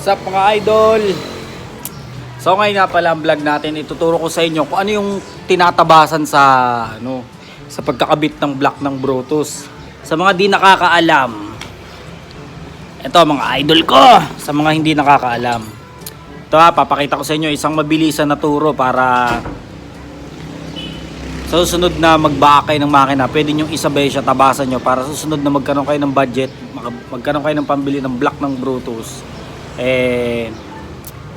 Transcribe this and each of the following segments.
Sup mga idol? So ngayon nga pala ang vlog natin, ituturo ko sa inyo kung ano yung tinatabasan sa ano sa pagkakabit ng block ng Brutus. Sa mga di nakakaalam, ito mga idol ko, sa mga hindi nakakaalam. Ito ha, papakita ko sa inyo isang mabilisan na turo para sa susunod na magbaka ng makina, pwede nyo isabay siya, tabasan nyo para susunod na magkaroon kayo ng budget, magkaroon kayo ng pambili ng block ng Brutus, eh,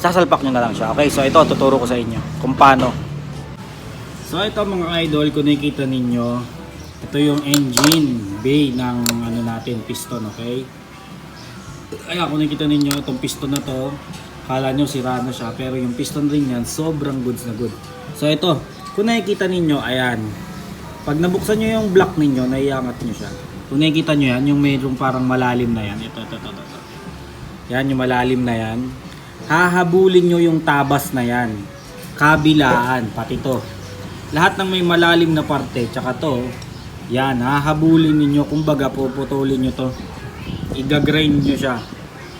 sasalpak nyo na lang siya. Okay, so ito, tuturo ko sa inyo kung paano. So ito mga idol, kung nakikita ninyo, ito yung engine bay ng ano natin, piston, okay? Kaya kung nakikita ninyo, itong piston na to, kala nyo sira na siya, pero yung piston ring yan, sobrang goods na good. So ito, kung nakikita ninyo, ayan, pag nabuksan nyo yung block ninyo, naiangat nyo siya. Kung nakikita nyo yan, yung mayroong parang malalim na yan, ito, ito, ito, ito. ito. Yan, yung malalim na yan. Hahabulin nyo yung tabas na yan. Kabilaan, pati to. Lahat ng may malalim na parte, tsaka to, yan, hahabulin ninyo, kumbaga puputulin nyo to. Igagrind nyo siya.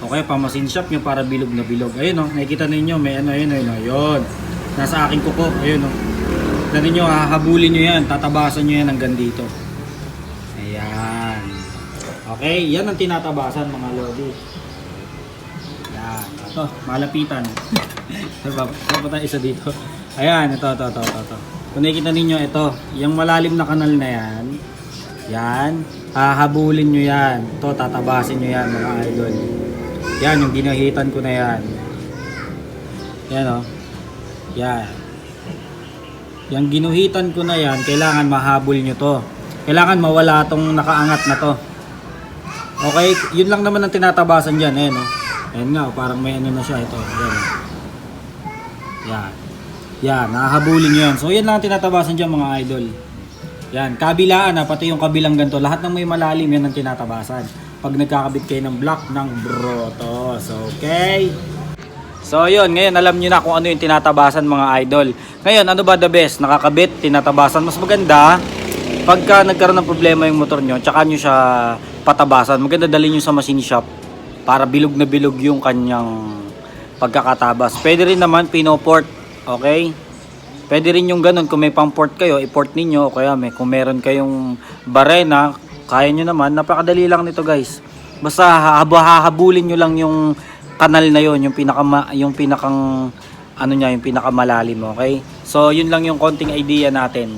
Okay, pamasin shop nyo para bilog na bilog. Ayun o, nakikita ninyo, may ano, ayun, ayun, ayun. Nasa aking kuko, ayun o. Tignan ninyo, hahabulin nyo yan, tatabasan nyo yan hanggang dito. Ayan. Okay, yan ang tinatabasan mga lodi. Yan. Ito, malapitan. Diba? Ito tayo isa dito. Ayan, ito, ito, ito, ito, ito. Kung nakikita ninyo, ito, yung malalim na kanal na yan, yan, hahabulin nyo yan. Ito, tatabasin nyo yan mga idol. Yan, yung ginahitan ko na yan. Yan o. Yan. Yung ginuhitan ko na yan, kailangan mahabol nyo to. Kailangan mawala tong nakaangat na to. Okay, yun lang naman ang tinatabasan dyan. Ayan, oh. Ayan nga, oh, parang may ano na siya. Ito, yan. oh. Yan. Yan, nahahabulin nyo yan. So, yan lang ang tinatabasan dyan mga idol. Yan, kabilaan na, pati yung kabilang ganito. Lahat ng may malalim, yan ang tinatabasan. Pag nagkakabit kayo ng block ng brotos. Okay? So yun, ngayon alam nyo na kung ano yung tinatabasan mga idol. Ngayon, ano ba the best? Nakakabit, tinatabasan. Mas maganda, pagka nagkaroon ng problema yung motor nyo, tsaka nyo siya patabasan. Maganda dalhin nyo sa machine shop para bilog na bilog yung kanyang pagkakatabas. Pwede rin naman pinoport, okay? Pwede rin yung ganun, kung may pang-port kayo, i-port ninyo, o kaya may, kung meron kayong barena, kaya nyo naman, napakadali lang nito guys. Basta hahab- hahabulin nyo lang yung kanal na yon yung pinaka yung pinakang ano niya, yung pinakamalalim, okay? So, yun lang yung konting idea natin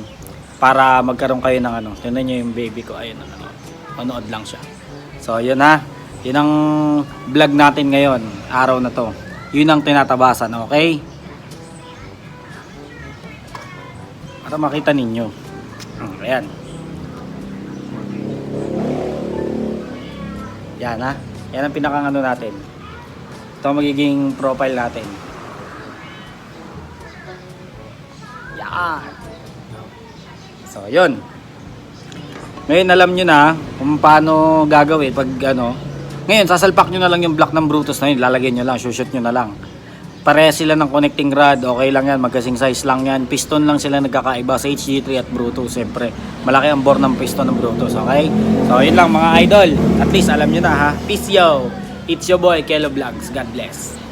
para magkaroon kayo ng ano. Tingnan niyo yung baby ko, ayun ano. Manood lang siya. So, yun ha. Yun ang vlog natin ngayon, araw na to. Yun ang tinatabasan, okay? Para makita ninyo. Ayan. Yan ha. Yan ang pinakang ano natin. Ito magiging profile natin. Yan. So, yun. Ngayon alam nyo na kung paano gagawin pag ano. Ngayon, sasalpak nyo na lang yung block ng Brutus na yun. Lalagyan nyo lang, shoot nyo na lang. Pareha sila ng connecting rod. Okay lang yan, magkasing size lang yan. Piston lang sila nagkakaiba sa HG3 at Brutus. Siyempre, malaki ang bore ng piston ng Brutus. Okay? So, yun lang mga idol. At least alam nyo na ha. Peace yo! It's your boy, Kelo Vlogs. God bless.